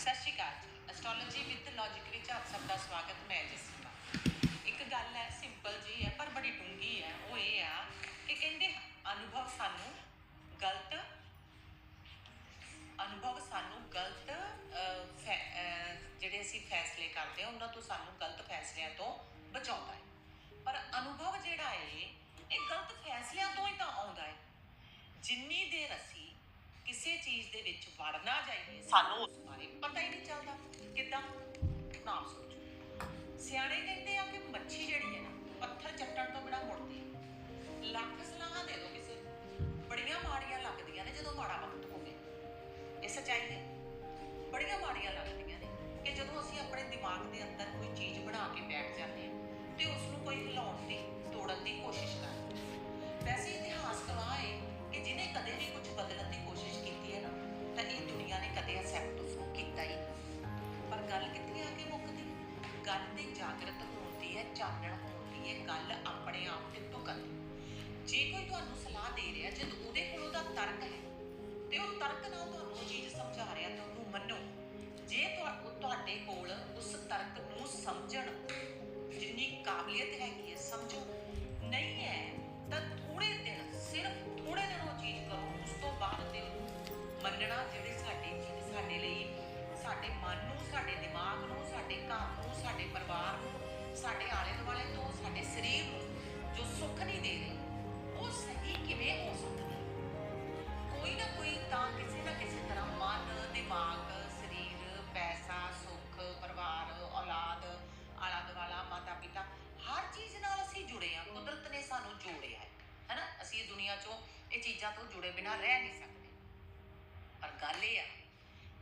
ਸਤਿ ਸ਼੍ਰੀ ਅਕਾਲ ਜੀ। Astrology with logic ਵਿੱਚ ਆਪ ਸਭ ਦਾ ਸਵਾਗਤ, ਮੈਂ ਜਸਿਕਾ ਇੱਕ ਗੱਲ ਹੈ ਸਿੰਪਲ ਜੀ ਹੈ, ਪਰ ਬੜੀ ਡੂੰਗੀ ਹੈ, ਉਹ ਇਹ ਆ ਕਿ ਕਹਿੰਦੇ ਅਨੁਭਵ ਸਾਨੂੰ ਗਲਤ, ਅਨੁਭਵ ਸਾਨੂੰ ਗਲਤ ਫੈ- ਜਿਹੜੇ ਅਸੀਂ ਫੈਸਲੇ ਕਰਦੇ ਹਾਂ, ਉਹਨਾਂ ਤੋਂ ਸਾਨੂੰ ਗਲਤ ਫੈਸਲਿਆਂ ਤੋਂ ਬਚਾਉਂਦਾ ਹੈ। ਪਰ ਅਨੁਭਵ ਜਿਹੜਾ ਹੈ, ਇਹ ਗਲਤ ਫੈਸਲਿਆਂ ਤੋਂ ਹੀ ਤਾਂ ਆਉਂਦਾ ਹੈ। ਜਿੰਨੀ ਦੇਰ ਅਸੀਂ ਚੀਜ਼ ਦੇ ਵਿੱਚ ਵੜ ਜਾਈਏ, ਸਾਨੂੰ ਉਸ ਬਾਰੇ ਪਤਾ ਹੀ ਨਹੀਂ ਚੱਲਦਾ। ਕਿੱਦਾਂ? ਨਾਮ ਸੋਚੋ। ਸਿਆਣੇ ਕਹਿੰਦੇ ਆ ਕਿ ਮੱਛੀ ਜਿਹੜੀ ਹੈ ਨਾ, ਪੱਥਰ ਚੱਟਣ ਤੋਂ ਬਿਨਾ ਮੁੜਦੀ ਲੱਖ ਸਲਾਹਾਂ ਦੇ ਦੋ ਕਿਸੇ ਬੜੀਆਂ ਮਾੜੀਆਂ ਲੱਗਦੀਆਂ ਨੇ ਜਦੋਂ ਮਾੜਾ ਵਕਤ ਹੋਵੇ। ਇਹ ਸੱਚਾਈ ਹੈ। ਬੜੀਆਂ ਮਾੜੀਆਂ ਲੱਗਦੀਆਂ ਨੇ ਕਿ ਜਦੋਂ ਅਸੀਂ ਆਪਣੇ ਦਿਮਾਗ ਦੇ ਅੰਦਰ ਕੋਈ ਚੀਜ਼ ਬਣਾ ਕੇ ਬੈਠ ਜਾਂਦੇ ਹਾਂ ਤੇ ਉਸ ਨੂੰ ਕੋਈ ਹਿਲਾਉਣ ਦੀ, ਤੋੜਨ ਦੀ ਕੋਸ਼ਿਸ਼ ਕਰਦੇ ਹਾਂ। ਵੈਸੇ ਇਤਿਹਾਸ ਦੁਨੀਆ 'ਚੋਂ ਇਹ ਚੀਜ਼ਾਂ ਤੋਂ ਜੁੜੇ ਬਿਨਾਂ ਰਹਿ ਨਹੀਂ ਸਕਦੇ। ਪਰ ਗੱਲ ਇਹ ਆ,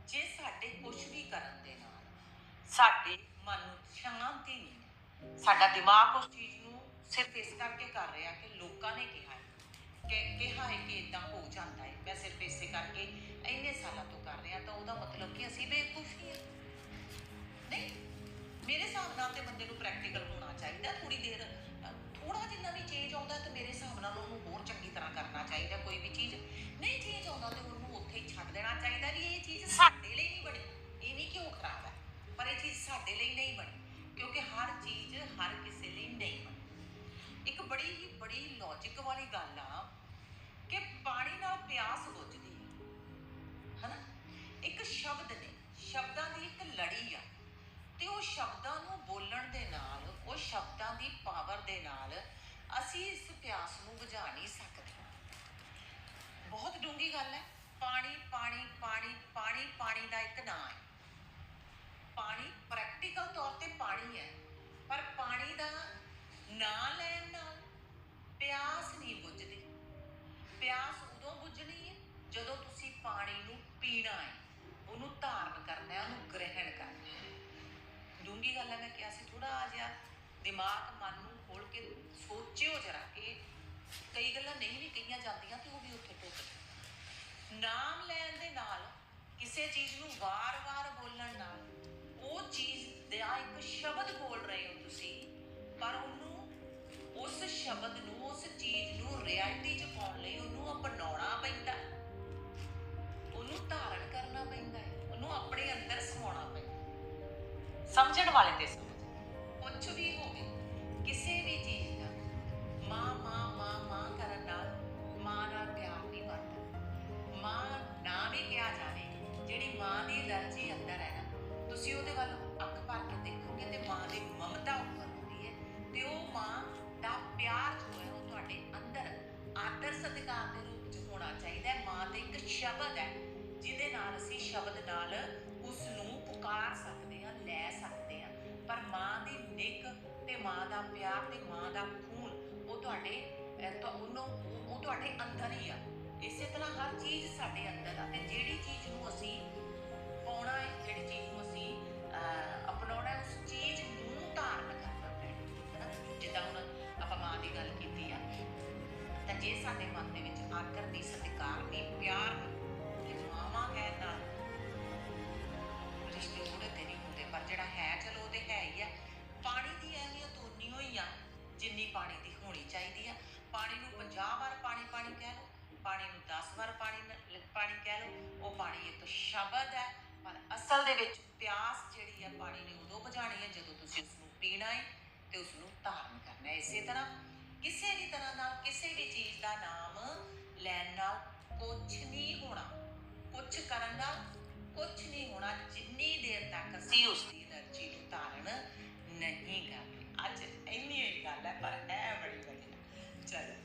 ਜੇ ਸਾਡੇ ਕੁਝ ਵੀ ਕਰਨ ਦੇ ਨਾਲ ਸਾਡੇ ਮਨ ਨੂੰ ਸ਼ਾਂਤੀ ਨਹੀਂ ਸਾਡਾ ਦਿਮਾਗ ਉਸ ਚੀਜ਼ ਨੂੰ ਸਿਰਫ ਇਸ ਕਰਕੇ ਕਰ ਰਿਹਾ ਕਿ ਲੋਕਾਂ ਨੇ ਕਿਹਾ ਹੈ, ਕਿ ਕਿਹਾ ਹੈ ਕਿ ਇਦਾਂ ਹੋ ਜਾਂਦਾ ਹੈ। ਮੈਂ ਸਿਰਫ ਇਸੇ ਕਰਕੇ ਇੰਨੇ ਸਾਲਾਂ ਤੋਂ ਕਰ ਰਿਹਾ, ਤਾਂ ਉਹਦਾ ਮਤਲਬ ਕਿ ਅਸੀਂ ਬੇਵਕੂਫ ਹੀ ਹਾਂ। ਨਹੀਂ, ਮੇਰੇ ਹਿਸਾਬ ਨਾਲ ਤੇ ਬੰਦੇ ਨੂੰ ਪ੍ਰੈਕਟੀਕਲ ਹੋਣਾ ਚਾਹੀਦਾ ਥੋੜੀ ਦੇਰ। ਥੋੜਾ ਜਿੰਨਾ ਵੀ ਚੇਂਜ ਆਉਂਦਾ ਤੇ ਮੇਰੇ ਹਿਸਾਬ ਨਾਲ ਉਹਨੂੰ ਹੋਰ ਚੰਗੀ ਤਰ੍ਹਾਂ ਕਰਨਾ ਚਾਹੀਦਾ ਕੋਈ ਵੀ ਚੀਜ਼। ਨਹੀਂ ਚੇਂਜ ਆਉਂਦਾ ਤੇ ਉਹਨੂੰ ਉੱਥੇ ਹੀ ਛੱਡ ਦੇਣਾ ਚਾਹੀਦਾ ਵੀ ਇਹ ਚੀਜ਼ ਸਾਡੇ ਲਈ ਨਹੀਂ ਬਣੀ। ਇਹ ਨਹੀਂ ਕਿ ਉਹ ਖਰਾਬ ਹੈ? ਪਰ ਇਹ ਚੀਜ਼ ਸਾਡੇ ਲਈ ਨਹੀਂ ਬਣੀ, ਕਿਉਂਕਿ ਹਰ ਚੀਜ਼ ਹਰ ਕਿਸੇ ਲਈ ਨਹੀਂ ਬਣੀ। ਇੱਕ ਬੜੀ ਹੀ ਬੜੀ ਲੌਜੀਕ ਵਾਲੀ ਗੱਲ ਆ ਕਿ ਪਾਣੀ ਨਾਲ ਪਿਆਸ ਬੁੱਝਦੀ ਹੈ। ਹਨਾ? ਇੱਕ ਸ਼ਬਦ ਨੇ, ਸ਼ਬਦਾਂ ਦੀ ਇੱਕ ਲੜੀ ਆ ਤੇ ਉਹ ਸ਼ਬਦਾਂ ਨੂੰ ਬੋਲਣ ਦੇ ਨਾਲ, ਉਹ ਸ਼ਬਦਾਂ ਦੀ ਪਾਵਰ ਦੇ ਨਾਲ ਅਸੀਂ ਇਸ ਪਿਆਸ ਨੂੰ ਬੁਝਾ ਨਹੀਂ ਸਕਦੇ। ਬਹੁਤ ਡੂੰਗੀ ਗੱਲ ਹੈ। ਪਾਣੀ ਪਾਣੀ ਪਾਣੀ ਪਾਣੀ ਪਾਣੀ ਦਾ ਇੱਕ ਨਾਂ ਹੈ। ਪਾਣੀ ਪ੍ਰੈਕਟੀਕਲ ਤੌਰ ਤੇ ਪਾਣੀ ਹੈ। ਪਰ ਪਾਣੀ ਦਾ ਨਾਂ ਲੈਣ ਨਾਲ ਪਿਆਸ ਨਹੀਂ ਬੁਝਦੀ। ਪਿਆਸ ਉਦੋਂ ਬੁਝਣੀ ਹੈ ਜਦੋਂ ਤੁਸੀਂ ਪਾਣੀ ਨੂੰ ਪੀਣਾ ਹੈ। ਉਹਨੂੰ ਧਾਰਨ ਕਰਨਾ ਹੈ, ਉਹਨੂੰ ਗ੍ਰਹਿਣ ਕਰਨਾ ਹੈ। ਡੂੰਗੀ ਗੱਲ ਹੈ, ਮੈਂ ਕਿਹਾ ਸੀ ਥੋੜਾ ਜਿਹਾ ਦਿਮਾਗ, ਮਨ ਨੂੰ ਖੋਲ ਕੇ ਸੋਚਿਓ ਜਰਾ ਕਿ ਕਈ ਗੱਲਾਂ ਨਹੀਂ ਵੀ ਕਹੀਆਂ ਜਾਂਦੀਆਂ ਤੇ ਉਹ ਵੀ ਉੱਥੇ ਟੁੱਟ ਨਾਮ ਲੈਣ ਦੇ ਨਾਲ, ਕਿਸੇ ਚੀਜ਼ ਨੂੰ ਵਾਰ-ਵਾਰ ਬੋਲਣ ਨਾਲ, ਉਹ ਚੀਜ਼ ਦਾ ਇੱਕ ਸ਼ਬਦ ਬੋਲ ਰਹੇ ਹੋ ਤੁਸੀਂ, ਪਰ ਉਹਨੂੰ, ਉਸ ਸ਼ਬਦ ਨੂੰ, ਉਸ ਚੀਜ਼ ਨੂੰ ਰਿਐਲਿਟੀ 'ਚ ਪਾਉਣ ਲਈ ਉਹਨੂੰ ਅਪਣਾਉਣਾ ਪੈਂਦਾ ਉਹਨੂੰ ਧਾਰਨ ਕਰਨਾ ਪੈਂਦਾ ਹੈ, ਉਹਨੂੰ ਆਪਣੇ ਅੰਦਰ ਸਮਾਉਣਾ ਪੈਂਦਾ ਸਮਝਣ ਵਾਲੇ ਤੇ ਤੇ ਇੱਕ ਸ਼ਬਦ ਹੈ ਜਿਹਦੇ ਨਾਲ ਅਸੀਂ ਸ਼ਬਦ ਨਾਲ ਉਸ ਨੂੰ ਪੁਕਾਰ ਸਕਦੇ ਹਾਂ ਲੈ ਸਕਦੇ ਹਾਂ। ਪਰ ਮਾਂ ਦੀ ਨਿੱਕ ਤੇ ਮਾਂ ਦਾ ਪਿਆਰ ਤੇ ਮਾਂ ਦਾ ਖੂਨ ਉਹ ਤੁਹਾਡੇ ਅਹ, ਉਹ- ਤੁਹਾਡੇ ਅੰਦਰ ਹੀ ਆ। ਇਸੇ ਤਰ੍ਹਾਂ ਹਰ ਚੀਜ਼ ਸਾਡੇ ਅੰਦਰ ਆ ਤੇ ਜਿਹੜੀ ਚੀਜ਼ ਨੂੰ ਅਸੀਂ ਪਾਉਣਾ ਹੈ ਜਿਹੜੀ ਚੀਜ਼ ਨੂੰ ਅਸੀਂ ਅਹ, ਅਪਣਾਉਣਾ ਉਸ ਚੀਜ਼ ਨੂੰ ਧਾਰਨ ਕਰਨਾ ਪੈਣਾ ਹੈ ਜਿੱਦਾਂ ਹੁਣ ਆਪਾਂ ਮਾਂ ਦੀ ਗੱਲ ਜੇ ਸਾਡੇ ਮਨ ਦੇ ਵਿੱਚ ਆਦਰ ਦੀ ਸਤਿਕਾਰ ਦੀ ਪਿਆਰ ਦੀ ਤੇ ਮਾਵਾਂ ਨਾਲ ਰਿਸ਼ਤੇ ਥੋੜੇ ਤੇ ਨਹੀਂ ਹੁੰਦੇ, ਪਰ ਜਿਹੜਾ ਹੈ, ਚਲੋ ਉਹਦੇ ਹੈ ਹੀ ਆ। ਪਾਣੀ ਦੀ ਅਹਿਮੀਅਤ ਉਨੀ ਹੋਈ ਆ, ਜਿੰਨੀ ਪਾਣੀ ਦੀ ਹੋਣੀ ਚਾਹੀਦੀ ਆ। ਪਾਣੀ ਨੂੰ 50 ਵਾਰ ਪਾਣੀ ਪਾਣੀ ਕਹਿ ਲਓ, ਪਾਣੀ ਨੂੰ 10 ਵਾਰ ਪਾਣੀ ਪਾਣੀ ਕਹਿ ਲਓ, ਉਹ ਪਾਣੀ ਇੱਕ ਸ਼ਬਦ ਹੈ। ਪਰ ਅਸਲ ਦੇ ਵਿੱਚ ਪਿਆਸ ਜਿਹੜੀ ਹੈ ਪਾਣੀ ਨੇ ਉਦੋਂ ਬੁਝਾਣੀ ਹੈ ਜਦੋਂ ਤੁਸੀਂ ਉਸ ਨੂੰ ਪੀਣਾ ਹੈ ਤੇ ਉਸ ਨੂੰ ਧਾਰਨ ਕਰਨਾ ਹੈ ਇਸੇ ਤਰ੍ਹਾਂ ਕਿਸੇ ਵੀ ਤਰ੍ਹਾਂ ਦਾ ਕਿਸੇ ਵੀ ਚੀਜ਼ ਦਾ ਨਾਮ ਲੈਣ ਨਾਲ ਕੁਝ ਨਹੀਂ ਹੋਣਾ। ਕੁਝ ਕਰਨ ਨਾਲ ਕੁਝ ਨਹੀਂ ਹੋਣਾ, ਜਿੰਨੀ ਦੇਰ ਤੱਕ ਅਸੀਂ ਉਸ ਦੀ એનર્ਜੀ ਨੂੰ ਧਾਰਨ ਨਹੀਂ ਕਰਦੇ। ਅੱਜ ਇੰਨੀ ਹੀ ਗੱਲ ਹੈ, ਪਰ ਐ ਬੜੀ ਵਧੀਆ ਚਲੋ,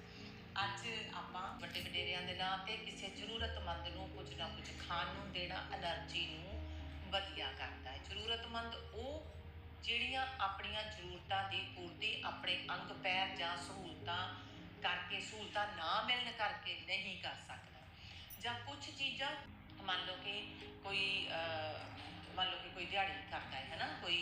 ਅੱਜ ਆਪਾਂ ਵੱਡੇ ਵਡੇਰਿਆਂ ਦੇ ਨਾਂ ਤੇ ਕਿਸੇ ਜ਼ਰੂਰਤਮੰਦ ਨੂੰ ਕੁਝ ਨਾ ਕੁਝ ਖਾਣ ਨੂੰ ਦੇਣਾ એનર્ਜੀ ਨੂੰ ਵਧੀਆ ਕਰਦਾ ਹੈ। ਜ਼ਰੂਰਤਮੰਦ ਉਹ ਜਿਹੜੀਆਂ ਆਪਣੀਆਂ ਜ਼ਰੂਰਤਾਂ ਦੀ ਪੂਰਤੀ ਆਪਣੇ ਅੰਗ, ਪੈਰ ਜਾਂ ਸਹੂਲਤਾਂ ਕਰਕੇ, ਸਹੂਲਤਾਂ ਨਾ ਮਿਲਣ ਕਰਕੇ ਨਹੀਂ ਕਰ ਸਕਦਾ। ਜਾਂ ਕੁਝ ਚੀਜ਼ਾਂ, ਮੰਨ ਲਓ ਕਿ ਕੋਈ ਮੰਨ ਲਓ ਕਿ ਕੋਈ ਦਿਹਾੜੀ ਕਰਦਾ ਹੈ ਨਾ ਕੋਈ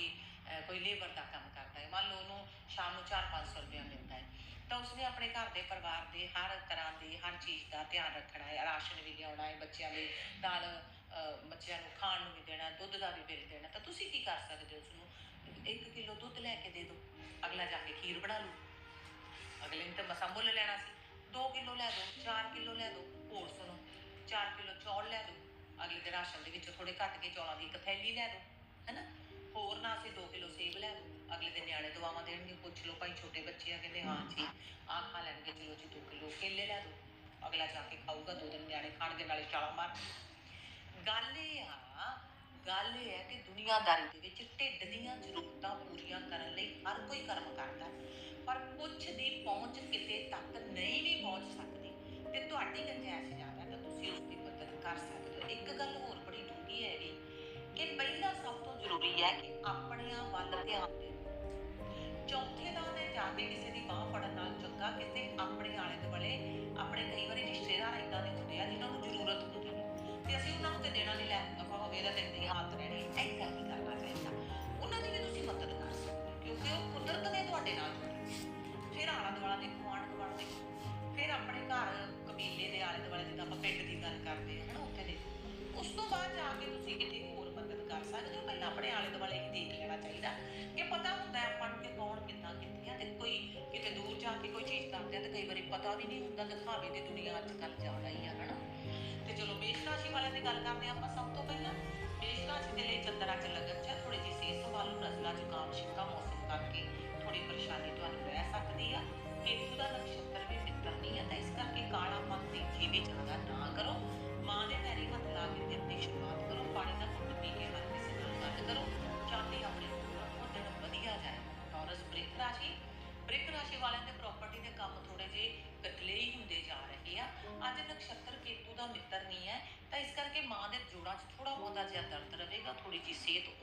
ਕੋਈ ਲੇਬਰ ਦਾ ਕੰਮ ਕਰਦਾ ਹੈ। ਮੰਨ ਲਓ ਉਹਨੂੰ ਸ਼ਾਮ ਨੂੰ 4-500 ਰੁਪਇਆ ਮਿਲਦਾ ਹੈ। ਤਾਂ ਉਸਨੇ ਆਪਣੇ ਘਰ ਦੇ ਪਰਿਵਾਰ ਦੇ ਹਰ ਤਰ੍ਹਾਂ ਦੀ, ਹਰ ਚੀਜ਼ ਦਾ ਧਿਆਨ ਰੱਖਣਾ ਹੈ। ਰਾਸ਼ਨ ਵੀ ਲਿਆਉਣਾ ਹੈ ਬੱਚਿਆਂ ਦੇ ਨਾਲ ਬੱਚਿਆਂ ਨੂੰ ਖਾਣ ਨੂੰ ਵੀ ਦੇਣਾ, ਦੁੱਧ ਦਾ ਵੀ ਬਿੱਲ ਦੇਣਾ। ਤਾਂ ਤੁਸੀਂ ਕੀ ਕਰ ਸਕਦੇ ਹੋ ਉਸਨੂੰ? 1 ਕਿਲੋ ਦੁੱਧ ਲੈ ਕੇ ਦੇ ਦਿਓ ਅਗਲਾ ਜਾ ਕੇ ਖੀਰ ਬਣਾ ਲੂ ਅਗਲੇ ਨੇ ਤਾਂ ਮਸਾਂ ਮੁੱਲ ਲੈਣਾ ਸੀ। 2 ਕਿਲੋ ਲੈ ਦਿਓ 4 ਕਿਲੋ ਲੈ ਦਿਓ ਹੋਰ ਸੁਣੋ 4 ਕਿਲੋ ਚੌਲ ਲੈ ਦਿਓ ਅਗਲੇ ਦੇ ਰਾਸ਼ਨ ਦੇ ਵਿੱਚੋਂ ਥੋੜੇ ਘੱਟ ਕੇ ਚੌਲਾਂ ਦੀ ਇੱਕ ਥੈਲੀ ਲੈ ਦਿਓ ਹੈਨਾ? ਹੋਰ ਨਾ ਅਸੀਂ 2 ਕਿਲੋ ਸੇਬ ਲੈ ਦਿਓ ਅਗਲੇ ਦੇ ਨਿਆਣੇ ਦੁਆਵਾਂ ਦੇਣਗੇ, ਪੁੱਛ ਲਓ ਭਾਈ ਛੋਟੇ ਬੱਚੇ ਆ ਕਹਿੰਦੇ, ਹਾਂ ਜੀ, ਆਹ ਖਾ ਲੈਣਗੇ ਚਲੋ ਜੀ 2 ਕਿਲੋ ਕੇਲੇ ਲੈ ਦਿਓ ਅਗਲਾ ਜਾ ਕੇ ਖਾਊਗਾ, ਦੋ ਦਿਨ ਨਿਆਣੇ ਖਾਣਗੇ, ਨਾਲੇ ਛਾਲਾਂ ਮਾਰ ਗੱਲ ਇਹ ਗੱਲ ਇਹ ਹੈ ਕਿ ਦੁਨੀਆਦਾਰੀ ਦੇ ਵਿੱਚ ਢਿੱਡ ਦੀਆਂ ਜ਼ਰੂਰਤਾਂ ਪੂਰੀਆਂ ਕਰਨ ਲਈ ਹਰ ਕੋਈ ਕਰਮ ਕਰਦਾ ਪਰ ਕੁਝ ਦੀ ਪਹੁੰਚ ਕਿਤੇ ਤੱਕ ਨਹੀਂ ਵੀ ਪਹੁੰਚ ਸਕਦੀ। ਤੇ ਤੁਹਾਡੀ ਗੁੰਜਾਇਸ਼ ਜ਼ਿਆਦਾ ਤਾਂ ਤੁਸੀਂ ਉਸ ਦੀ ਮਦਦ ਕਰ ਸਕਦੇ ਹੋ। ਇੱਕ ਗੱਲ ਹੋਰ ਬੜੀ ਡੂੰਘੀ ਹੈ ਵੀ ਕਿ ਪਹਿਲਾਂ ਸਭ ਤੋਂ ਜ਼ਰੂਰੀ ਹੈ ਕਿ ਆਪਣਿਆਂ ਵੱਲ ਧਿਆਨ ਦੇਣਾ। ਚੌਥੇ ਦਾ ਨੇ ਜਾ ਕਿਸੇ ਦੀ ਬਾਹ ਫੜਨ ਨਾਲ ਚੰਗਾ ਕਿਸੇ ਆਪਣੇ ਆਲੇ ਦੁਆਲੇ, ਆਪਣੇ ਕਈ ਵਾਰੀ ਰਿਸ਼ਤੇਦਾਰ ਇਦਾਂ ਦੇ ਹੁੰਦੇ ਆ ਜਿਨ੍ਹਾਂ ਨੂੰ ਹੁੰਦਾ ਦੀ ਦੁਨੀਆ ਅੱਜ ਕੱਲ੍ਹ ਜ਼ਿਆਦਾ ਹੀ ਆ, ਹਨਾ? ਤੇ ਚਲੋ, ਮੇਸ਼ ਰਾਸ਼ੀ ਵਾਲਿਆਂ ਦੀ ਗੱਲ ਕਰਦੇ ਆਪਾਂ ਸਭ ਤੋਂ ਪਹਿਲਾਂ। ਮੇਸ਼ ਰਾਸ਼ੀ ਦੇ ਲਈ ਚੰਦਰਾ ਚ ਲੱਗਨ ਚ ਥੋੜੀ ਜਿਹੀ ਸਿਹਤ ਸੰਭਾਲੂ ਨਜ਼ਲਾ ਜ਼ੁਕਾਮ ਛਿੱਕਾ ਮੌਸਮ ਕਰਕੇ ਥੋੜੀ ਪਰੇਸ਼ਾਨੀ ਤੁਹਾਨੂੰ ਰਹਿ ਸਕਦੀ ਆ। ਕੇਤੂ ਦਾ ਨਕਸ਼ਤਰ ਵੀ ਮਿੱਤਰ ਨਹੀਂ ਹੈ ਤਾਂ ਇਸ ਕਰਕੇ ਕਾਲਾ ਮਨ ਤੇਜ਼ੀ ਵੀ ਜ਼ਿਆਦਾ ਨਾ ਕਰੋ। ਮਾਂ ਦੇ ਪੈਰੀ ਹੱਥ ਲਾ ਕੇ ਦਿਨ ਦੀ ਸ਼ੁਰੂਆਤ ਕਰੋ। ਪਾਣੀ ਦਾ ਘੁੱਟ ਪੀ ਕੇ ਹਰ ਕਿਸੇ ਨਾਲ ਗੱਲ ਕਰੋ। ਚਾਹਤੇ ਆਪਣੇ ਉਹ ਦਿਨ ਵਧੀਆ ਜਾਏ ਟੌਰਸ ਬ੍ਰਿਕ ਰਾਸ਼ੀ। ਬ੍ਰਿਕ ਰਾਸ਼ੀ ਵਾਲਿਆਂ ਦੇ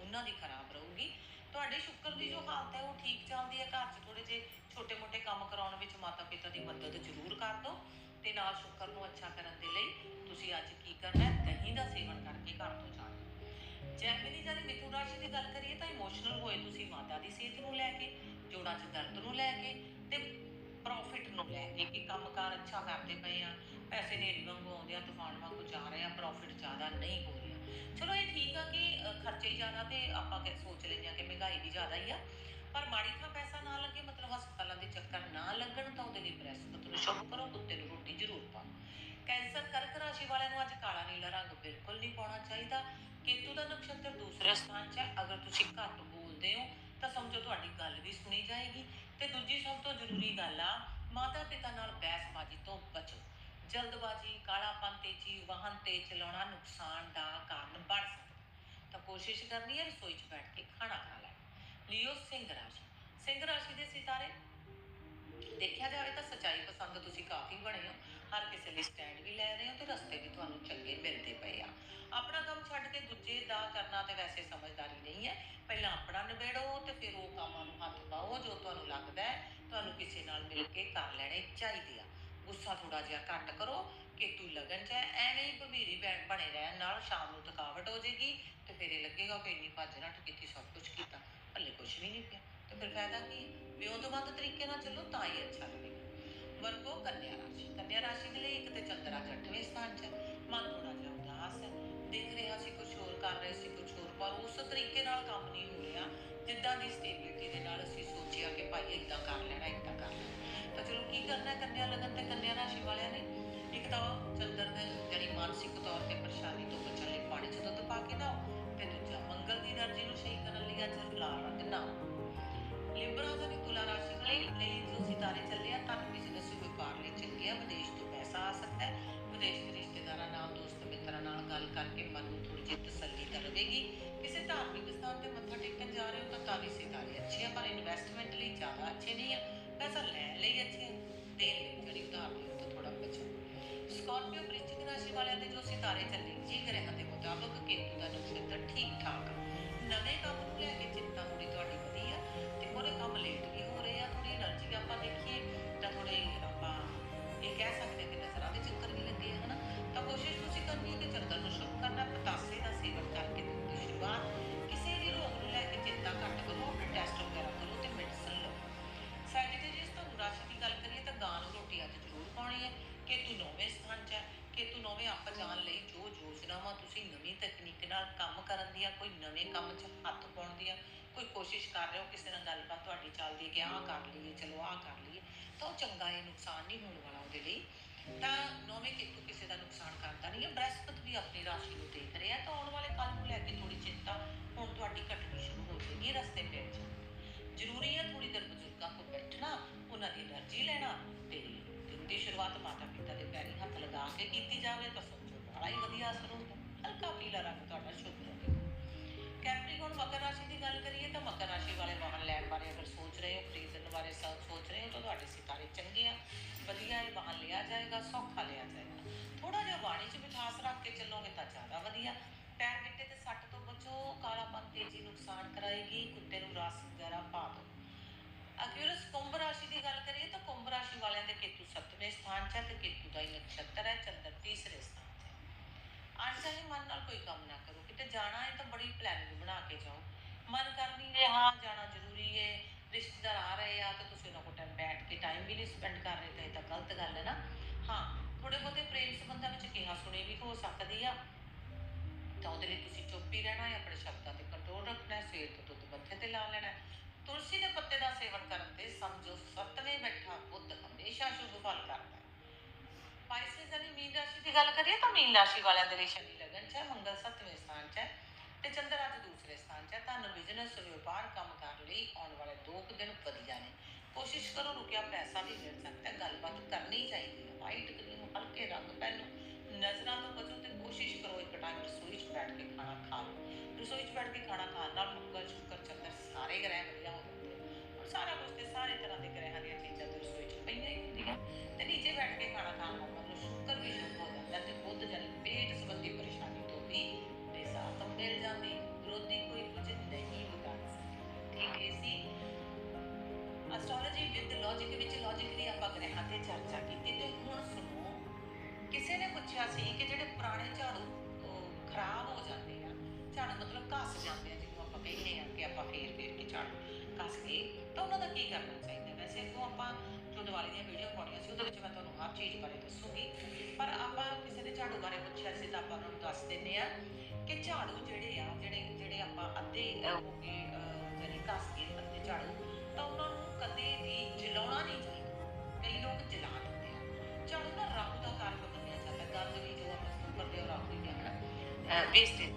ਉਹਨਾਂ ਦੀ ਖਰਾਬ ਰਹੂਗੀ। ਤੁਹਾਡੇ ਸ਼ੁੱਕਰ ਦੀ ਜੋ ਹਾਲਤ ਹੈ, ਉਹ ਠੀਕ ਚੱਲਦੀ ਹੈ। ਘਰ 'ਚ ਥੋੜੇ ਜਿਹੇ ਛੋਟੇ-ਮੋਟੇ ਕੰਮ ਕਰਾਉਣ ਵਿੱਚ ਮਾਤਾ-ਪਿਤਾ ਦੀ ਮਦਦ ਜ਼ਰੂਰ ਕਰ ਦਿਓ ਤੇ ਨਾਲ ਸ਼ੁੱਕਰ ਨੂੰ ਅੱਛਾ ਕਰਨ ਦੇ ਲਈ ਤੁਸੀਂ ਅੱਜ ਕੀ ਕਰਨਾ ਹੈ? ਦਹੀਂ ਦਾ ਸੇਵਨ ਕਰਕੇ ਘਰ ਤੋਂ ਜਾਣਾ ਜੈਮਿਨੀ ਜਦ ਮਿਥੁਨ ਰਾਸ਼ੀ ਦੀ ਗੱਲ ਕਰੀਏ ਤਾਂ ਇਮੋਸ਼ਨਲ ਹੋਏ ਤੁਸੀਂ ਮਾਤਾ ਦੀ ਸਿਹਤ ਨੂੰ ਲੈ ਕੇ, ਜੋੜਾਂ 'ਚ ਦਰਦ ਨੂੰ ਲੈ ਕੇ ਤੇ ਪ੍ਰੋਫਿਟ ਨੂੰ ਲੈ ਕੇ ਕਿ ਕੰਮਕਾਰ ਅੱਛਾ ਕਰਦੇ ਪਏ ਆ, ਪੈਸੇ ਨੇਰੀ ਵਾਂਗੂ ਆਉਂਦੇ ਆ, ਤੂਫਾਨ ਵਾਂਗੂ ਜਾ ਰਹੇ ਆ ਪ੍ਰੋਫਿਟ ਜ਼ਿਆਦਾ ਨਹੀਂ ਹੋ ਚਲੋ ਇਹ ਠੀਕ ਆ ਕਿ ਖਰਚੇ ਜ਼ਿਆਦਾ ਤੇ ਆਪਾਂ ਕਿ ਸੋਚ ਲੈਂਦੇ ਆ ਕਿ ਮਹਿੰਗਾਈ ਵੀ ਜ਼ਿਆਦਾ ਹੀ ਆ। ਪਰ ਮਾੜੀ ਥਾਂ ਪੈਸਾ ਨਾ ਲੱਗੇ, ਮਤਲਬ ਹਸਪਤਾਲਾਂ ਦੇ ਚੱਕਰ ਨਾ ਲੱਗਣ ਤਾਂ ਉਹਦੇ ਲਈ ਬ੍ਰਹਿਸਪਤ ਨੂੰ ਸ਼ੁਭ ਕਰੋ, ਕੁੱਤੇ ਨੂੰ ਰੋਟੀ ਜ਼ਰੂਰ ਪਾਓ। ਕੈਂਸਰ ਕਰਕ ਰਾਸ਼ੀ ਵਾਲਿਆਂ ਨੂੰ ਅੱਜ ਕਾਲਾ ਨੀਲਾ ਰੰਗ ਬਿਲਕੁਲ ਨਹੀਂ ਪਾਉਣਾ ਚਾਹੀਦਾ। ਕੇਤੂ ਦਾ ਨਕਸ਼ਤਰ ਦੂਸਰੇ ਸਥਾਨ 'ਚ ਹੈ। ਅਗਰ ਤੁਸੀਂ ਘੱਟ ਬੋਲਦੇ ਹੋ, ਤਾਂ ਸਮਝੋ ਤੁਹਾਡੀ ਗੱਲ ਵੀ ਸੁਣੀ ਜਾਏਗੀ। ਤੇ ਦੂਜੀ ਸਭ ਤੋਂ ਜ਼ਰੂਰੀ ਗੱਲ ਆ ਮਾਤਾ ਪਿਤਾ ਨਾਲ ਬਹਿਸਬਾਜ਼ੀ ਤੋਂ ਬਚੋ। ਜਲਦਬਾਜ਼ੀ, ਕਾਲਾਪਨ ਤੇਜ਼ੀ ਵਾਹਨ ਤੇ ਚਲਾਉਣਾ ਨੁਕਸਾਨ ਦਾ ਕਾਰਨ ਬਣ ਸਕਦਾ ਤਾਂ ਕੋਸ਼ਿਸ਼ ਕਰਨੀ ਹੈ ਰਸੋਈ 'ਚ ਬੈਠ ਕੇ ਖਾਣਾ ਖਾ ਲੈਣਾ। ਲਿਓ ਸਿੰਘ ਰਾਸ਼ੀ। ਸਿੰਘ ਰਾਸ਼ੀ ਦੇ ਸਿਤਾਰੇ। ਦੇਖਿਆ ਜਾਵੇ ਤਾਂ ਸਚਾਈ ਪਸੰਦ ਤੁਸੀਂ ਕਾਫੀ ਬਣੇ ਹੋ। ਹਰ ਕਿਸੇ ਲਈ ਸਟੈਂਡ ਵੀ ਲੈ ਰਹੇ ਹੋ ਤੇ ਰਸਤੇ ਵੀ ਤੁਹਾਨੂੰ ਚੰਗੇ ਮਿਲਦੇ ਪਏ ਆ। ਆਪਣਾ ਕੰਮ ਛੱਡ ਕੇ ਦੂਜੇ ਦਾ ਕਰਨਾ ਤੇ ਵੈਸੇ ਸਮਝਦਾਰੀ ਨਹੀਂ ਹੈ। ਪਹਿਲਾਂ ਆਪਣਾ ਨਿਬੇੜੋ ਤੇ ਫਿਰ ਉਹ ਕੰਮਾਂ ਨੂੰ ਹੱਥ ਪਾਓ ਜੋ ਤੁਹਾਨੂੰ ਲੱਗਦਾ ਹੈ। ਤੁਹਾਨੂੰ ਕਿਸੇ ਨਾਲ ਮਿਲ ਕੇ ਕਰ ਲੈਣੇ ਚਾਹੀਦੇ ਆ। ਗੁੱਸਾ ਥੋੜਾ ਜਿਹਾ ਘੱਟ ਕਰੋ ਕਿ ਤੂੰ ਲਗਨ ਚ ਹੈ, ਐਵੇਂ ਹੀ ਭਵੀਰੀ ਬੈਣ ਬਣੇ ਰਹਿਣ ਨਾਲ ਸ਼ਾਮ ਨੂੰ ਥਕਾਵਟ ਹੋ ਜਾਏਗੀ ਤੇ ਫਿਰ ਇਹ ਲੱਗੇਗਾ ਕਿ ਇੰਨੀ ਭੱਜ ਨੱਠ ਕੀਤੀ ਸਭ ਕੁਝ ਕੀਤਾ ਭੱਲੇ ਕੁਝ ਵੀ ਨਹੀਂ ਪਿਆ। ਤੇ ਫਿਰ ਫਾਇਦਾ ਕੀ ਵੀ ਉਹ ਤੋਂ ਵੱਧ ਤਰੀਕੇ ਨਾਲ ਚੱਲੋ ਤਾਂ ਹੀ ਅੱਛਾ ਲੱਗੇਗਾ। ਵਰਗੋ ਕੰਨਿਆ ਰਾਸ਼ੀ। ਕੰਨਿਆ ਰਾਸ਼ੀ ਦੇ ਲਈ ਇੱਕ ਤੇ ਚੰਦਰਾ ਅੱਠਵੇਂ ਸਥਾਨ 'ਚ ਹੈ। ਮਨ ਥੋੜਾ ਜਿਹਾ ਉਦਾਸ ਹੈ। ਦੇਖ ਰਿਹਾ ਸੀ ਕੁਝ ਹੋਰ ਕਰ ਰਹੇ ਸੀ ਕੁਝ ਹੋਰ ਪਰ ਉਸ ਤਰੀਕੇ ਨਾਲ ਕੰਮ ਨਹੀਂ ਹੋ ਰਿਹਾ। ਜਿੱਦਾਂ ਦੀ ਸਟੇਬਿਲਿਟੀ ਦੇ ਨਾਲ ਅਸੀਂ ਸੋਚਿਆ ਕਿ ਭਾਈ ਇਦਾਂ ਕਰ ਲੈਣਾ ਇਦਾਂ ਕਰ ਲੈਣਾ। ਤਾਂ ਚਲੋ ਕੀ ਕਰਨਾ ਕੰਨਿਆ ਲਗਨ ਤੇ ਕੰਨਿਆ ਰਾਸ਼ੀ ਵਾਲਿਆਂ ਨੇ? ਇੱਕ ਤਾਂ ਚੰਦਰ ਦੇ ਜਿਹੜੀ ਮਾਨਸਿਕ ਤੌਰ ਤੇ ਪਰੇਸ਼ਾਨੀ ਤੋਂ ਬਚਣ ਲਈ ਪਾਣੀ 'ਚ ਦੁੱਧ ਪਾ ਕੇ ਨਾਓ ਗੱਡੀਆਂ 'ਚ ਲਾਲ ਰੰਗ ਨਾ ਲਿਬਰਾ ਦਾ ਤੁਲਾ ਰਾਸ਼ੀ ਲਈ ਲਈ ਜੋ ਸਿਤਾਰੇ ਚੱਲੇ ਆ ਤੁਹਾਨੂੰ ਬਿਜ਼ਨਸ ਵਪਾਰ ਲਈ ਚੰਗੇ ਆ ਵਿਦੇਸ਼ ਤੋਂ ਪੈਸਾ ਆ ਸਕਦਾ ਹੈ ਵਿਦੇਸ਼ सरकारी सितारे अच्छे हैं पर इन्वेस्टमेंट लिए ज़्यादा अच्छे नहीं है पैसा ਲੈਣ ਲਈ अच्छे हैं ਦੇਣ ਲਈ ਜਿਹੜੀ ਉਦਾਹਰਨ ਲਈ ਤਾਂ ਥੋੜਾ ਬਚੋ। स्कॉर्पियो ਵ੍ਰਿਸ਼ਚਿਕ ਰਾਸ਼ੀ ਵਾਲਿਆਂ ਦੇ ਜੋ ਸਿਤਾਰੇ ਚੱਲੇ, ਜੀ ਗ੍ਰਹਿਾਂ ਦੇ ਮੁਤਾਬਕ ਕੇਤੂ ਦਾ ਨਕਸ਼ਤਰ ਠੀਕ ਠਾਕ ਨਵੇਂ ਕੰਮ ਨੂੰ ਲੈ ਕੇ ਚਿੰਤਾ ਥੋੜੀ ਤੁਹਾਡੀ ਵਧੀ ਆ, ਤੇ ਉਹਦੇ ਕੰਮ ਲੇਟ ਵੀ ਹੋ ਰਹੇ ਆ ਥੋੜੀ એનર્ਜੀ ਆਪਾਂ ਦੇਖੀਏ, ਤਾਂ ਥੋੜੇ ਆਪਾਂ ਇਹ ਕਹਿ ਸਕਦੇ ਚੰਗਾ ਇਹ ਨੁਕਸਾਨ ਨਹੀਂ ਹੋਣ ਵਾਲਾ ਉਹਦੇ ਲਈ। ਤਾਂ ਨੌਵੇਂ ਕੇਤੂ ਕਿਸੇ ਦਾ ਨੁਕਸਾਨ ਕਰਦਾ ਨਹੀਂ ਹੈ। ਬ੍ਰਹਿਸਪਤ ਵੀ ਆਪਣੀ ਰਾਸ਼ੀ ਨੂੰ ਦੇਖ ਰਿਹਾ ਤਾਂ ਆਉਣ ਵਾਲੇ ਕੱਲ ਨੂੰ ਲੈ ਕੇ ਥੋੜੀ ਚਿੰਤਾ ਹੁਣ ਤੁਹਾਡੀ ਘਟਣੀ ਸ਼ੁਰੂ ਹੋ ਜਾਏਗੀ ਰਸਤੇ ਪੈ ਜਾਏਗੀ ਜ਼ਰੂਰੀ ਹੈ ਥੋੜੀ ਦੇਰ ਬਜ਼ੁਰਗਾਂ ਕੋਲ ਬੈਠਣਾ, ਉਹਨਾਂ ਦੀ એનર્ਜੀ ਲੈਣਾ ਤੇ ਦਿਨ ਦੀ ਸ਼ੁਰੂਆਤ ਮਾਤਾ ਪਿਤਾ ਦੇ ਪੈਰੀ ਹੱਥ ਲਗਾ ਕੇ ਕੀਤੀ ਜਾਵੇ ਤਾਂ ਸਮਝੋ ਬੜਾ ਹੀ ਵਧੀਆ ਅਸਰ ਹੁੰਦਾ। ਹਲਕਾ ਪੀਲਾ ਰੰਗ ਤੁਹਾਡਾ ਸ਼ੁਭ ਰਹੇ। ਕੈਪਰੀਕੋਨ ਮਕਰ ਰਾਸ਼ੀ ਦੀ ਗੱਲ ਕਰੀਏ ਤਾਂ ਮਕਰ ਰਾਸ਼ੀ ਵਾਲੇ ਵਾਹਨ ਲੈਣ ਬਾਰੇ ਅਗਰ ਸੋਚ ਰਹੇ ਹੋ, ਖਰੀਦਣ ਬਾਰੇ ਸੋਚ ਰਹੇ ਹੋ ਤਾਂ ਤੁਹਾਡੇ ਜਾਏਗਾ, ਸੌਖਾ ਲਿਆ ਜਾਏਗਾ। ਥੋੜਾ ਜਿਹਾ ਬਾਣੀ 'ਚ ਮਿਠਾਸ ਰੱਖ ਕੇ ਚੱਲੋਗੇ ਤਾਂ ਜ਼ਿਆਦਾ ਵਧੀਆ। ਪੈਰ ਗਿੱਟੇ ਤੇ ਸੱਟ ਤੋਂ ਬਚੋ ਕਾਲਾਪਨ ਤੇਜ਼ੀ ਨੁਕਸਾਨ ਕਰਾਏਗੀ, ਕੁੱਤੇ ਨੂੰ ਰਸ ਵਗੈਰਾ ਪਾ ਦਿਓ। ਅਕਿਊਰਸ ਕੁੰਭ ਰਾਸ਼ੀ ਦੀ ਗੱਲ ਕਰੀਏ ਤਾਂ ਕੁੰਭ ਰਾਸ਼ੀ ਵਾਲਿਆਂ ਦੇ ਕੇਤੂ ਸੱਤਵੇਂ ਸਥਾਨ 'ਚ ਹੈ ਤੇ ਕੇਤੂ ਦਾ ਹੀ ਨਕਸ਼ਤਰ ਹੈ, ਚੰਦਰ ਤੀਸਰੇ ਸਥਾਨ 'ਤੇ ਅਣਚਾਹੇ ਮਨ ਨਾਲ ਕੋਈ ਕੰਮ ਨਾ ਕਰੋ, ਕਿਤੇ ਜਾਣਾ ਹੈ ਤਾਂ ਬੜੀ ਪਲੈਨਿੰਗ ਬਣਾ ਕੇ ਜਾਓ। ਮਨ ਕਰਨੀ ਹੈ, ਹਾਂ, ਜਾਣਾ ਜ਼ਰੂਰੀ ਹੈ, ਰਿਸ਼ਤੇਦਾਰ ਆ ਰਹੇ ਆ ਤਾਂ ਤੁਸੀਂ ਉਹਨਾਂ ਕੋਲ ਟਾਈਮ ਕੇ ਟਾਈਮ ਵੀ ਨਹੀਂ ਸਪੈਂਡ ਕਰ ਰਹੇ ਤਾਂ ਇਹ ਤਾਂ ਗਲਤ ਗੱਲ ਹੈ ਨਾ। ਹਾਂ ਥੋੜੇ ਬਹੁਤੇ ਪ੍ਰੇਮ ਸੰਬੰਧਾਂ ਵਿੱਚ ਕਿਹਾ ਸੁਣੇ ਵੀ ਹੋ ਸਕਦੀ ਆ। ਤਾਂ ਉਹਦੇ ਲਈ ਤੁਸੀਂ ਚੁੱਪ ਹੀ ਰਹਿਣਾ ਹੈ, ਆਪਣੇ ਸ਼ਬਦਾਂ ਤੇ ਕੰਟਰੋਲ ਰੱਖਣਾ ਹੈ, ਸਵੇਰ ਤੋਂ ਦੁੱਧ ਮੱਥੇ ਤੇ ਲਾ ਲੈਣਾ ਤੁਲਸੀ ਦੇ ਪੱਤੇ ਦਾ ਸੇਵਨ ਕਰਨ ਤੇ ਸਮਝੋ, ਸੱਤਵੇਂ ਬੈਠਾ ਬੁੱਧ ਹਮੇਸ਼ਾ ਸ਼ੁਭ ਫਲ ਕਰਦਾ ਹੈ। ਪਾਈਸਸ ਯਾਨੀ ਮੀਨ ਰਾਸ਼ੀ ਦੀ ਗੱਲ ਕਰੀਏ ਤਾਂ ਮੀਨ ਰਾਸ਼ੀ ਵਾਲਿਆਂ ਦੇ ਲਈ ਸ਼ਨੀ ਲਗਨ ਚ ਹੈ, ਮੰਗਲ ਸੱਤਵੇਂ ਸਥਾਨ ਚ ਹੈ ਤੇ ਚੰਦਰ ਅੱਜ ਦੂਸਰੇ ਸਥਾਨ ਚ ਹੈ। ਤੁਹਾਨੂੰ ਬਿਜ਼ਨਸ, ਵਪਾਰ ਕੰਮ ਲਈ ਆਉਣ ਵਾਲੇ ਦੋ ਕੁ ਦਿਨ ਵਧੀਆ ਨੇ। ਕੋਸ਼ਿਸ਼ ਕਰੋ ਰੁਕਿਆ, ਪੈਸਾ ਵੀ ਮਿਲ ਸਕਦਾ ਗੱਲਬਾਤ ਕਰਨੀ ਚਾਹੀਦੀ ਹੈ। ਵਾਈਟ ਕਰੀਮ ਹਲਕੇ ਰੰਗ ਪਹਿਨੋ, ਨਜ਼ਰਾਂ ਤੋਂ ਬਚੋ ਤੇ ਕੋਸ਼ਿਸ਼ ਕਰੋ ਇੱਕ ਟਾਈਮ ਰਸੋਈ 'ਚ ਬੈਠ ਕੇ ਖਾਣਾ ਖਾ ਲਓ। ਰਸੋਈ 'ਚ ਬੈਠ ਕੇ ਖਾਣਾ ਖਾਣ ਨਾਲ ਮੰਗਲ, ਸ਼ੁਕਰ, ਚੰਦਰ ਸਾਰੇ ਗ੍ਰਹਿ ਵਧੀਆ ਹੋ ਜਾਂਦੇ ਆ ਔਰ ਸਾਰਾ ਕੁਝ ਤੇ ਸਾਰੇ ਤਰ੍ਹਾਂ ਦੇ ਗ੍ਰਹਿਾਂ ਦੀਆਂ ਚੀਜ਼ਾਂ ਤੇ ਰਸੋਈ 'ਚ ਪਈਆਂ ਹੀ ਹੁੰਦੀਆਂ ਤੇ ਨੀਚੇ ਬੈਠ ਕੇ ਖਾਣਾ ਖਾਣ ਨਾਲ ਮਤਲਬ ਸ਼ੁਕਰ ਵੀ ਸ਼ੁਭ ਹੋ ਜਾਂਦਾ ਤੇ ਬੁੱਧ ਜਾਨੀ ਪੇਟ ਸੰਬੰਧੀ ਪਰੇਸ਼ਾਨੀ ਕਿਸੇ ਸੀ ਕਿ ਜਿਹੜੇ ਪੁਰਾਣੇ ਝਾੜੂ ਉਹ ਖਰਾਬ ਹੋ ਜਾਂਦੇ ਆ। ਝਾੜੂ ਮਤਲਬ ਘਸ ਜਾਂਦੇ ਆ ਜਿਹਨੂੰ ਆਪਾਂ ਕਹਿੰਦੇ ਆ ਕਿ ਆਪਾਂ ਫੇਰ ਫੇਰ ਕੇ ਝਾੜੂ ਘਸ ਕੇ। ਤਾਂ ਉਹਨਾਂ ਦਾ ਕੀ ਕਰਨਾ ਚਾਹੀਦਾ? ਵੈਸੇ ਤੋਂ ਆਪਾਂ ਜੋ ਦੀਵਾਲੀ ਦੀਆਂ ਵੀਡੀਓ ਪਾਉਣੀਆਂ ਸੀ ਉਹਦੇ ਵਿੱਚ ਮੈਂ ਤੁਹਾਨੂੰ ਹਰ ਚੀਜ਼ ਬਾਰੇ ਦੱਸੂਗੀ। ਪਰ ਆਪਾਂ ਕਿਸੇ ਨੇ ਝਾੜੂ ਬਾਰੇ ਪੁੱਛਿਆ ਸੀ ਤਾਂ ਆਪਾਂ ਉਹਨਾਂ ਨੂੰ ਦੱਸ ਦਿੰਦੇ ਆ ਕਿ ਝਾੜੂ ਜਿਹੜੇ ਆ ਜਿਹੜੇ ਜਿਹੜੇ ਆਪਾਂ ਅੱਧੇ ਹੋ ਕੇ ਅਹ, ਘਸ ਕੇ ਅੱਧੇ ਝਾੜੂ ਤਾਂ ਉਹਨਾਂ ਨੂੰ ਕਦੇ ਵੀ ਜਲਾਉਣਾ ਨਹੀਂ ਚਾਹੀਦਾ। ਕਈ ਲੋਕ ਜਲਾ ਦਿੰਦੇ ਆ। ਝਾੜੂ ਦਾ ਰੱਬ ਦਾ ਕਾਰਨ ਮੰਨਿਆ ਜਾਂਦਾ ਗੰਦ ਵੀ ਜੋ ਆਪਾਂ ਸੁਪਰ ਦੇ ਰਾਹੂ ਹੀ ਜਾਣਾ ਵੇਸਟੇਜ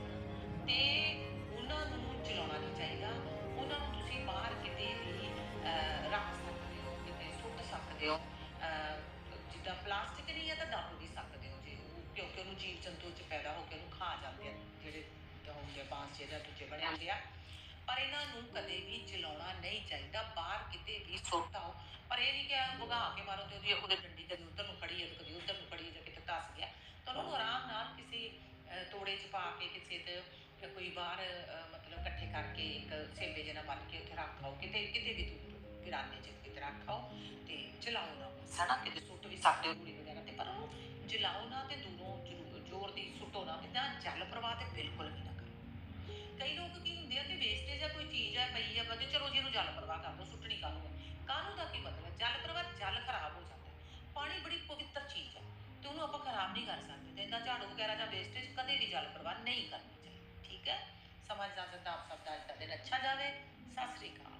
ਤੇ ਉਹਨਾਂ ਨੂੰ ਜਲਾਉਣਾ ਨਹੀਂ ਚਾਹੀਦਾ। ਉਹਨਾਂ ਨੂੰ ਤੁਸੀਂ ਬਾਹਰ ਕਿਤੇ ਵੀ ਅਹ, ਰੱਖ ਸਕਦੇ ਹੋ। ਕਿਤੇ ਸੁੱਟ ਸਕਦੇ ਹੋ। ਅਹ, ਜਿੱਦਾਂ ਪਲਾਸਟਿਕ ਨਹੀਂ ਹੈ ਤਾਂ ਦੱਬ ਵੀ ਸਕਦੇ। ਹੋ ਜੀ ਉਹ- ਕਿਉਂਕਿ ਉਹਨੂੰ ਜੀਵ ਜੰਤੂ ਚ ਪੈਦਾ ਹੋ ਕੇ ਉਹਨੂੰ ਖਾ ਜਾਂਦੇ ਆ। ਜਿਹੜੇ ਤਾਂ ਹੁੰਦੇ ਬਾਂਸ ਜਿਹਦਾ ਦੂਜੇ ਬਣੇ ਹੁੰਦੇ ਆ। ਪਰ ਇਹਨਾਂ ਨੂੰ ਕਦੇ ਵੀ ਜਲਾਉਣਾ ਨਹੀਂ ਚਾਹੀਦਾ, ਬਾਹਰ ਕਿਤੇ ਵੀ ਸੁੱਟ ਆਓ। ਪਰ ਇਹ ਨਹੀਂ ਕਿ ਐਂ ਭਗਾ ਕੇ ਮਾਰੋ ਤੇ ਉਹਦੀ ਉਹਦੇ ਡੰਡੀ ਕਦੀ ਉੱਧਰ ਨੂੰ ਖੜੀ ਹੈ ਤੇ ਕਦੀ ਉੱਧਰ ਨੂੰ ਖੜੀ ਹੈ ਜਾਂ ਕਿਤੇ ਧੱਸ ਗਿਆ। ਤਾਂ ਉਹਨੂੰ ਆਰਾਮ ਨਾਲ ਕਿਸੇ ਤੋੜੇ 'ਚ ਪਾ ਕੇ ਕਿਸੇ ਤੇ ਕੋਈ ਬਾਹਰ ਮਤਲਬ ਇਕੱਠੇ ਕਰਕੇ ਇੱਕ ਸੇਬੇ ਜਿਹਨਾਂ ਬੰਨ ਕੇ ਉੱਥੇ ਰੱਖ ਲਓ ਕਿਤੇ ਕਿਤੇ ਵੀ ਦੂਰ ਕਿਰਾਨੇ 'ਚ ਕਿਤੇ ਰੱਖ ਆਓ ਤੇ ਜਲਾਓ ਨਾ ਸਣਾ ਕਿਤੇ ਸੁੱਟ ਵੀ ਸਕਦੇ ਹੋ ਕੁੜੀ ਵਗੈਰਾ ਤੇ, ਪਰ ਉਹਨੂੰ ਜਲਾਓ ਨਾ ਤੇ ਦੂਰੋਂ ਜ਼ੋਰ ਦੀ ਸੁੱਟੋ ਨਾ ਤੇ ਜਾਂ ਜਲ ਪ੍ਰਵਾਹ ਤੇ ਬਿਲਕੁਲ ਵੀ ਨਾ ਕਈ ਲੋਕ ਕੀ ਹੁੰਦੇ ਆ ਕਿ ਵੇਸਟੇਜ ਆ, ਕੋਈ ਚੀਜ਼ ਆ, ਪਈ ਆ ਬਦੇ ਚਲੋ ਜੀ ਇਹਨੂੰ ਜਲ ਪ੍ਰਵਾਹ ਕਰ ਲਓ, ਸੁੱਟਣੀ ਕਰ ਲਓ ਕਾਹਨੂੰ ਦਾ ਕੀ ਮਤਲਬ ਜਲ ਪ੍ਰਵਾਹ, ਜਲ ਖਰਾਬ ਹੋ ਜਾਂਦਾ ਪਾਣੀ ਬੜੀ ਪਵਿੱਤਰ ਚੀਜ਼ ਹੈ ਤੇ ਉਹਨੂੰ ਆਪਾਂ ਖਰਾਬ ਨਹੀਂ ਕਰ ਸਕਦੇ ਤੇ ਇਦਾਂ ਝਾੜੂ ਵਗੈਰਾ ਜਾਂ ਵੇਸਟੇਜ ਕਦੇ ਵੀ ਜਲ ਪ੍ਰਵਾਹ ਨਹੀਂ ਕਰਨੀ ਚਾਹੀਦੀ। ਠੀਕ ਹੈ? ਸਮਝ ਜਾ ਸਕਦਾ ਆਪ ਸਭ ਦਾ, ਅੱਜ ਦਾ ਦਿਨ ਅੱਛਾ ਜਾਵੇ। ਸਤਿ ਸ੍ਰੀ ਅਕਾਲ।